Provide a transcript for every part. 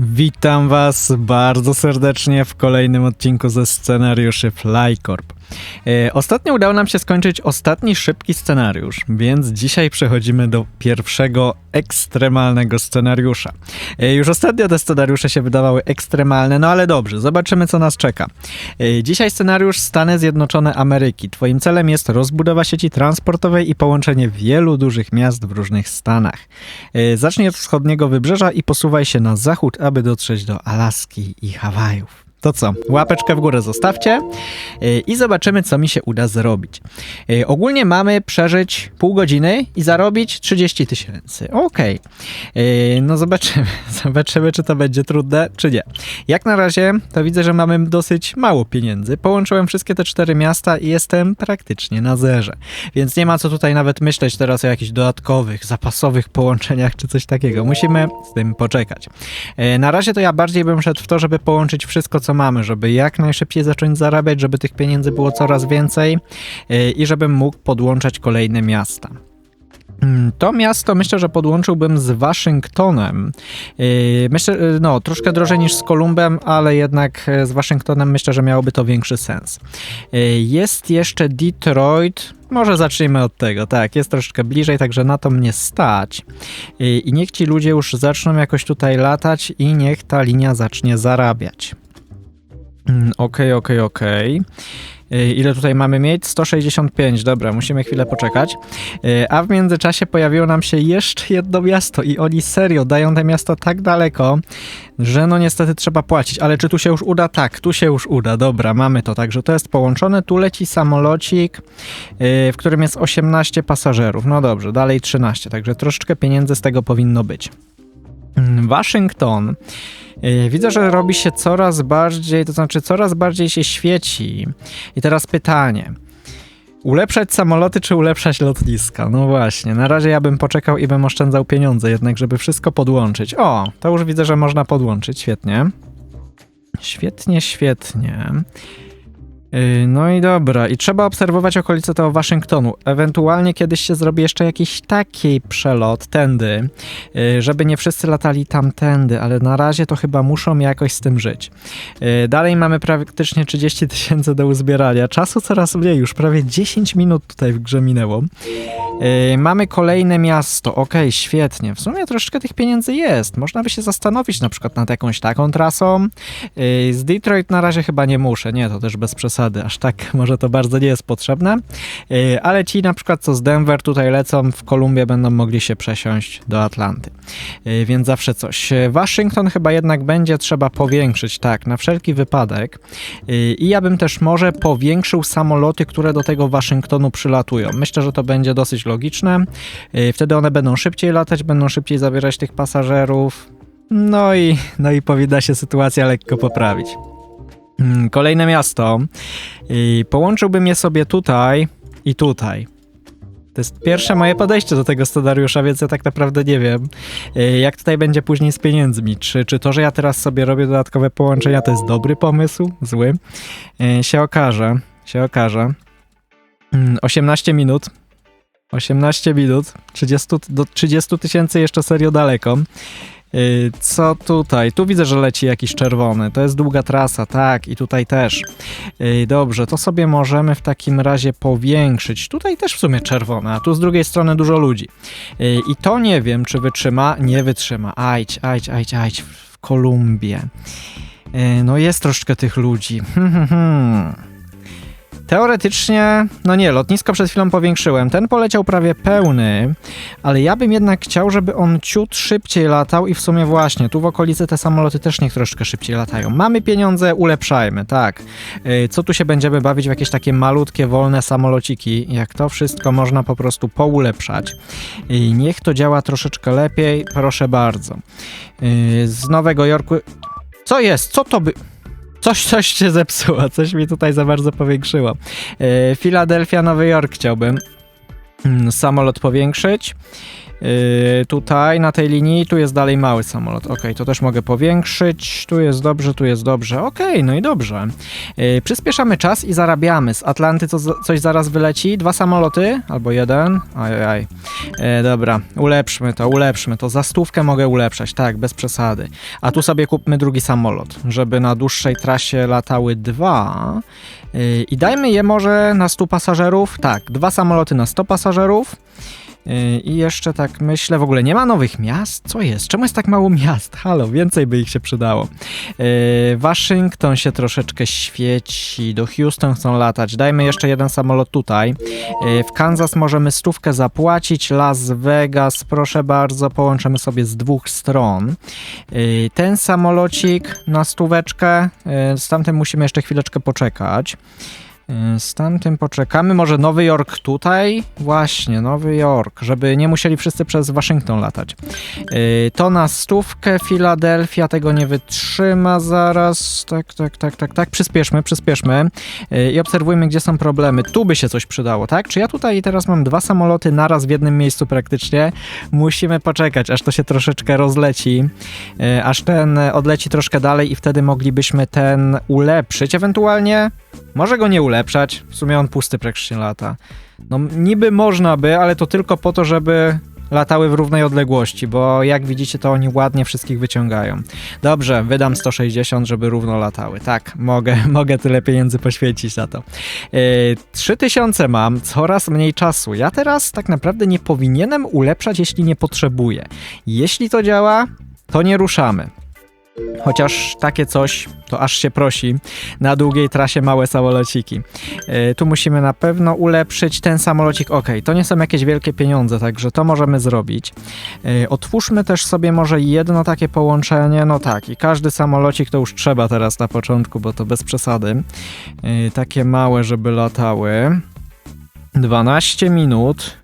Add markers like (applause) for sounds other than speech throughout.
Witam Was bardzo serdecznie w kolejnym odcinku ze scenariuszy Flycorp. E, Ostatnio udało nam się skończyć ostatni szybki scenariusz, więc dzisiaj przechodzimy do pierwszego ekstremalnego scenariusza. E, Już ostatnio te scenariusze się wydawały ekstremalne, no ale dobrze, zobaczymy co nas czeka. E, Dzisiaj scenariusz Stany Zjednoczone Ameryki. Twoim celem jest rozbudowa sieci transportowej i połączenie wielu dużych miast w różnych stanach. Zacznij od wschodniego wybrzeża i posuwaj się na zachód, aby dotrzeć do Alaski i Hawajów. To co? Łapeczkę w górę zostawcie yy, i zobaczymy, co mi się uda zrobić. Yy, Ogólnie mamy przeżyć pół godziny i zarobić 30 tysięcy. Okej. Yy, No zobaczymy. (laughs) Zobaczymy, czy to będzie trudne, czy nie. Jak na razie, to widzę, że mamy dosyć mało pieniędzy. Połączyłem wszystkie te cztery miasta i jestem praktycznie na zerze. Więc nie ma co tutaj nawet myśleć teraz o jakichś dodatkowych, zapasowych połączeniach czy coś takiego. Musimy z tym poczekać. E, Na razie to ja bardziej bym szedł w to, żeby połączyć wszystko, co mamy, żeby jak najszybciej zacząć zarabiać, żeby tych pieniędzy było coraz więcej e, i żebym mógł podłączać kolejne miasta. Mm, To miasto myślę, że podłączyłbym z Waszyngtonem. Yy, Myślę, yy, no, troszkę drożej niż z Kolumbem, ale jednak z Waszyngtonem myślę, że miałoby to większy sens. Jest jeszcze Detroit. Może zacznijmy od tego. Tak, jest troszkę bliżej, także na to mnie stać. I niech ci ludzie już zaczną jakoś tutaj latać i niech ta linia zacznie zarabiać. Mm, Okej, okej, okej. Yy, Ile tutaj mamy mieć? 165, dobra, musimy chwilę poczekać. Yy, A w międzyczasie pojawiło nam się jeszcze jedno miasto i oni serio dają te miasto tak daleko, że no niestety trzeba płacić. Ale czy tu się już uda? Tak, tu się już uda. Dobra, mamy to. Także to jest połączone. Tu leci samolocik, yy, w którym jest 18 pasażerów. No dobrze, dalej 13, także troszeczkę pieniędzy z tego powinno być. Mm, Waszyngton. Yy, Widzę, że robi się coraz bardziej, to znaczy coraz bardziej się świeci. I teraz pytanie. Ulepszać samoloty czy ulepszać lotniska? No właśnie, na razie ja bym poczekał i bym oszczędzał pieniądze, jednak żeby wszystko podłączyć. O, to już widzę, że można podłączyć, świetnie. Świetnie, świetnie. Yy, No i dobra, i trzeba obserwować okolice tego Waszyngtonu. Ewentualnie kiedyś się zrobi jeszcze jakiś taki przelot tędy, yy, żeby nie wszyscy latali tamtędy, ale na razie to chyba muszą jakoś z tym żyć. Yy, Dalej mamy praktycznie 30 tysięcy do uzbierania. Czasu coraz mniej, już prawie 10 minut tutaj w grze minęło. Mamy kolejne miasto, okej, świetnie. W sumie troszeczkę tych pieniędzy jest. Można by się zastanowić na przykład nad jakąś taką trasą. Z Detroit na razie chyba nie muszę, nie, to też bez przesady, aż tak (laughs) może to bardzo nie jest potrzebne. Yy, Ale ci na przykład co z Denver tutaj lecą, w Kolumbię będą mogli się przesiąść do Atlanty. Yy, Więc zawsze coś. Yy, Waszyngton chyba jednak będzie trzeba powiększyć, tak, na wszelki wypadek. I ja bym też może powiększył samoloty, które do tego Waszyngtonu przylatują. Myślę, że to będzie dosyć logiczne. Wtedy one będą szybciej latać, będą szybciej zabierać tych pasażerów. No i, no i powinna się sytuacja lekko poprawić. Mm, Kolejne miasto. Yy, Połączyłbym je sobie tutaj i tutaj. To jest pierwsze moje podejście do tego scenariusza, więc ja tak naprawdę nie wiem, yy, jak tutaj będzie później z pieniędzmi. Czy, czy to, że ja teraz sobie robię dodatkowe połączenia, to jest dobry pomysł? Zły? Yy, Się okaże. Się okaże. Mm, 18 minut. 18 minut. 30, do 30 tysięcy jeszcze serio daleko. Yy, Co tutaj? Tu widzę, że leci jakiś czerwony. To jest długa trasa, tak, i tutaj też. Yy, Dobrze, to sobie możemy w takim razie powiększyć. Tutaj też w sumie czerwone, a tu z drugiej strony dużo ludzi. Yy, I to nie wiem, czy wytrzyma. Nie wytrzyma. Ajdź, ajdź, ajdź, ajdź. W Kolumbię. No jest troszeczkę tych ludzi. Teoretycznie, no nie, lotnisko przed chwilą powiększyłem. Ten poleciał prawie pełny, ale ja bym jednak chciał, żeby on ciut szybciej latał i w sumie właśnie, tu w okolicy te samoloty też niech troszeczkę szybciej latają. Mamy pieniądze, ulepszajmy, tak. Yy, Co tu się będziemy bawić w jakieś takie malutkie, wolne samolociki, jak to wszystko można po prostu poulepszać. Yy, Niech to działa troszeczkę lepiej, proszę bardzo. Yy, Z Nowego Jorku... Co jest? Co to by... Coś, coś się zepsuło, coś mi tutaj za bardzo powiększyło. Yy, Filadelfia, Nowy Jork chciałbym. mm, samolot powiększyć. Yy, tutaj na tej linii, tu jest dalej mały samolot. Ok, to też mogę powiększyć. Tu jest dobrze, tu jest dobrze. Ok, no i dobrze. Yy, przyspieszamy czas i zarabiamy. Z Atlanty co, coś zaraz wyleci. Dwa samoloty albo jeden. Ajajaj. Yy, dobra, ulepszmy to, ulepszmy to. Za stówkę mogę ulepszać, tak, bez przesady. A tu sobie kupmy drugi samolot, żeby na dłuższej trasie latały dwa. Yy, I dajmy je może na 100 pasażerów. Tak, dwa samoloty na 100 pasażerów. Yy, I jeszcze tak myślę, w ogóle nie ma nowych miast? Co jest? Czemu jest tak mało miast? (laughs) Halo, więcej by ich się przydało. Yy, Waszyngton się troszeczkę świeci, do Houston chcą latać. Dajmy jeszcze jeden samolot tutaj. Yy, W Kansas możemy stówkę zapłacić. Las Vegas, proszę bardzo, połączymy sobie z dwóch stron. Ten samolocik na stóweczkę, z tamtym musimy jeszcze chwileczkę poczekać. Yy, Z tamtym poczekamy. Może Nowy Jork tutaj? Właśnie, Nowy Jork, żeby nie musieli wszyscy przez Waszyngton latać. Yy, To na stówkę, Filadelfia tego nie wytrzyma zaraz. Tak, tak, tak, tak, tak. Przyspieszmy, przyspieszmy Yy, i obserwujmy, gdzie są problemy. Tu by się coś przydało, tak? Czy ja tutaj teraz mam dwa samoloty naraz w jednym miejscu praktycznie? Musimy poczekać, aż to się troszeczkę rozleci, aż ten odleci troszkę dalej i wtedy moglibyśmy ten ulepszyć, ewentualnie może go nie ulepszać, w sumie on pusty praktycznie lata. No niby można by, ale to tylko po to, żeby latały w równej odległości, bo jak widzicie to oni ładnie wszystkich wyciągają. Dobrze, wydam 160, żeby równo latały. Tak, mogę, (laughs) mogę tyle pieniędzy poświęcić na to. Yy, 3000 mam, coraz mniej czasu. Ja teraz tak naprawdę nie powinienem ulepszać, jeśli nie potrzebuję. Jeśli to działa, to nie ruszamy. Chociaż takie coś, to aż się prosi, na długiej trasie małe samolociki. Yy, tu musimy na pewno ulepszyć ten samolocik. Ok, to nie są jakieś wielkie pieniądze, także to możemy zrobić. Yy, otwórzmy też sobie może jedno takie połączenie. No tak, i każdy samolocik to już trzeba teraz na początku, bo to bez przesady. Yy, takie małe, żeby latały. 12 minut,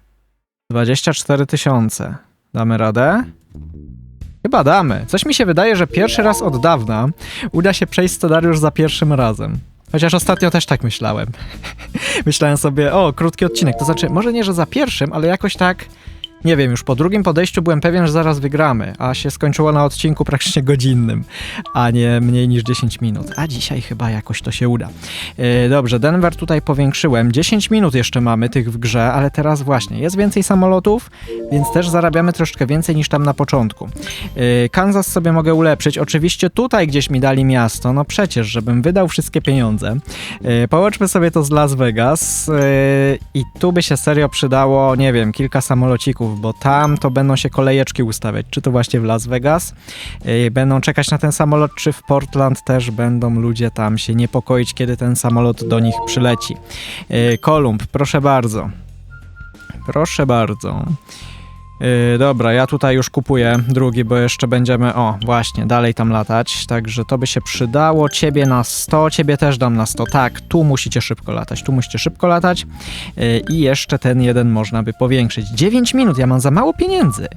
24 tysiące. Damy radę? Chyba damy. Coś mi się wydaje, że pierwszy raz od dawna uda się przejść scenariusz za pierwszym razem. Chociaż ostatnio też tak myślałem. (laughs) myślałem sobie, o, krótki odcinek. To znaczy, może nie, że za pierwszym, ale jakoś tak. Nie wiem, już po drugim podejściu byłem pewien, że zaraz wygramy, a się skończyło na odcinku praktycznie godzinnym, a nie mniej niż 10 minut. A dzisiaj chyba jakoś to się uda. Yy, dobrze, Denver tutaj powiększyłem. 10 minut jeszcze mamy tych w grze, ale teraz właśnie jest więcej samolotów, więc też zarabiamy troszkę więcej niż tam na początku. Yy, Kansas sobie mogę ulepszyć. Oczywiście tutaj gdzieś mi dali miasto, no przecież, żebym wydał wszystkie pieniądze. Yy, połączmy sobie to z Las Vegas i tu by się serio przydało, nie wiem, kilka samolocików, bo tam to będą się kolejeczki ustawiać. Czy to właśnie w Las Vegas? Yy, będą czekać na ten samolot, czy w Portland też będą ludzie tam się niepokoić, kiedy ten samolot do nich przyleci. Yy, Kolumb, proszę bardzo. Proszę bardzo. Yy, dobra, ja tutaj już kupuję drugi, bo jeszcze będziemy, o właśnie, dalej tam latać, także to by się przydało. Ciebie na 100, ciebie też dam na 100. Tak, tu musicie szybko latać, tu musicie szybko latać yy, i jeszcze ten jeden można by powiększyć. 9 minut, ja mam za mało pieniędzy.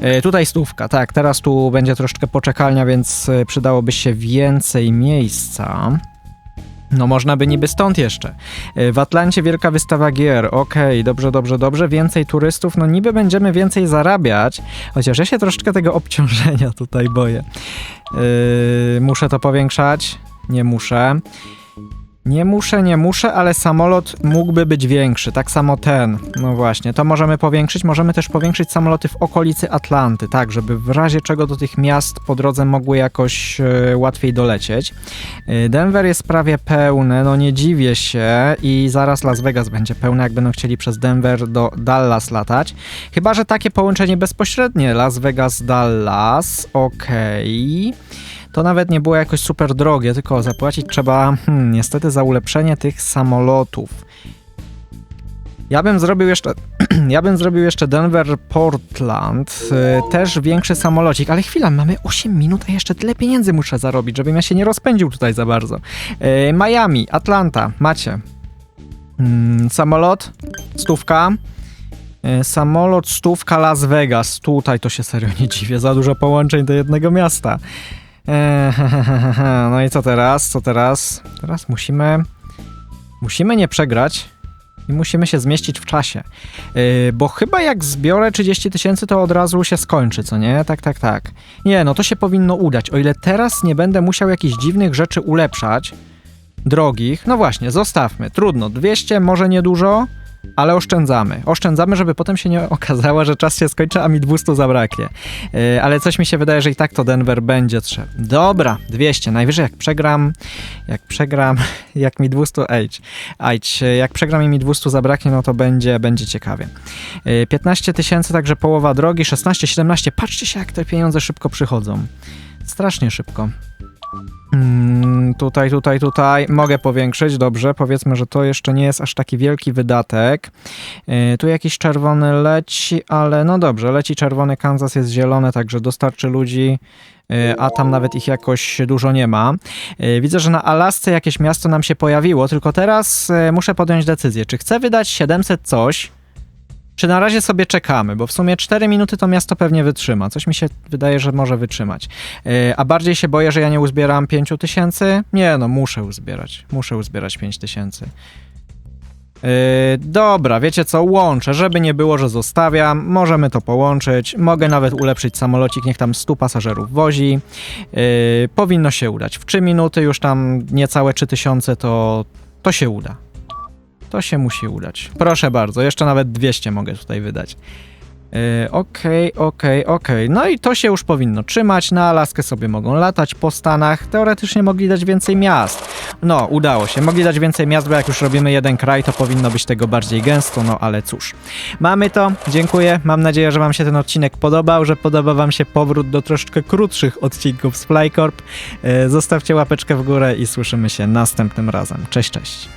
Yy, tutaj stówka, tak, teraz tu będzie troszeczkę poczekalnia, więc yy, przydałoby się więcej miejsca. No można by niby stąd jeszcze. Y, W Atlancie wielka wystawa gier. Okej, dobrze, dobrze, dobrze. Więcej turystów, no niby będziemy więcej zarabiać, chociaż ja się troszeczkę tego obciążenia (laughs) tutaj boję. Yy, muszę to powiększać? Nie muszę. Nie muszę, nie muszę, ale samolot mógłby być większy. Tak samo ten. No właśnie, to możemy powiększyć. Możemy też powiększyć samoloty w okolicy Atlanty, tak, żeby w razie czego do tych miast po drodze mogły jakoś e, łatwiej dolecieć. E, Denver jest prawie pełny, no nie dziwię się i zaraz Las Vegas będzie pełne, jak będą chcieli przez Denver do Dallas latać. Chyba, że takie połączenie bezpośrednie Las Vegas-Dallas, okej. To nawet nie było jakoś super drogie, tylko zapłacić trzeba hmm, niestety za ulepszenie tych samolotów. Ja bym zrobił jeszcze. (clears throat) ja bym zrobił jeszcze Denver Portland. y, też większy samolocik, ale chwila, mamy 8 minut, a jeszcze tyle pieniędzy muszę zarobić, żebym ja się nie rozpędził tutaj za bardzo. Y, Miami, Atlanta, macie. Mm, samolot, stówka. Y, Samolot, stówka, Las Vegas. Tutaj to się serio nie dziwię, za dużo połączeń do jednego miasta. Eee, (laughs) no i co teraz? Co teraz? Teraz musimy. Musimy nie przegrać. I musimy się zmieścić w czasie. Yy, bo chyba jak zbiorę 30 tysięcy, to od razu się skończy, co nie? Tak, tak, tak. Nie, no to się powinno udać. O ile teraz nie będę musiał jakichś dziwnych rzeczy ulepszać, drogich, no właśnie, zostawmy. Trudno, 200 może niedużo, ale oszczędzamy. Oszczędzamy, żeby potem się nie okazało, że czas się skończy, a mi 200 zabraknie. Yy, ale coś mi się wydaje, że i tak to Denver będzie trzeba. Dobra, 200. Najwyżej jak przegram, jak przegram, (laughs) jak mi 200, ejdź, ejdź, jak przegram i mi 200 zabraknie, no to będzie, będzie ciekawie. Yy, 15 tysięcy, także połowa drogi, 16, 17. Patrzcie się, jak te pieniądze szybko przychodzą. Strasznie szybko. Mm, tutaj, tutaj, tutaj. Mogę powiększyć, dobrze. Powiedzmy, że to jeszcze nie jest aż taki wielki wydatek. Yy, tu jakiś czerwony leci, ale no dobrze, leci czerwony, Kansas jest zielony, także dostarczy ludzi. yy, A tam nawet ich jakoś dużo nie ma. Yy, Widzę, że na Alasce jakieś miasto nam się pojawiło, tylko teraz muszę podjąć decyzję, czy chcę wydać 700 coś, czy na razie sobie czekamy, bo w sumie 4 minuty to miasto pewnie wytrzyma. Coś mi się wydaje, że może wytrzymać. Yy, A bardziej się boję, że ja nie uzbieram 5000? tysięcy? Nie, no muszę uzbierać. Muszę uzbierać 5000. tysięcy. Yy, dobra, wiecie co, łączę, żeby nie było, że zostawiam, możemy to połączyć, mogę nawet ulepszyć samolocik, niech tam 100 pasażerów wozi, yy, powinno się udać. W 3 minuty już tam niecałe 3000 to, to się uda. To się musi udać. Proszę bardzo, jeszcze nawet 200 mogę tutaj wydać. Yy, Okej, okej, okej. No i to się już powinno trzymać. Na Alaskę sobie mogą latać po Stanach. Teoretycznie mogli dać więcej miast. No, udało się. Mogli dać więcej miast, bo jak już robimy jeden kraj, to powinno być tego bardziej gęsto, no ale cóż. Mamy to. Dziękuję. Mam nadzieję, że Wam się ten odcinek podobał, że podoba Wam się powrót do troszeczkę krótszych odcinków z Flycorp. Yy, Zostawcie łapeczkę w górę i słyszymy się następnym razem. Cześć, cześć.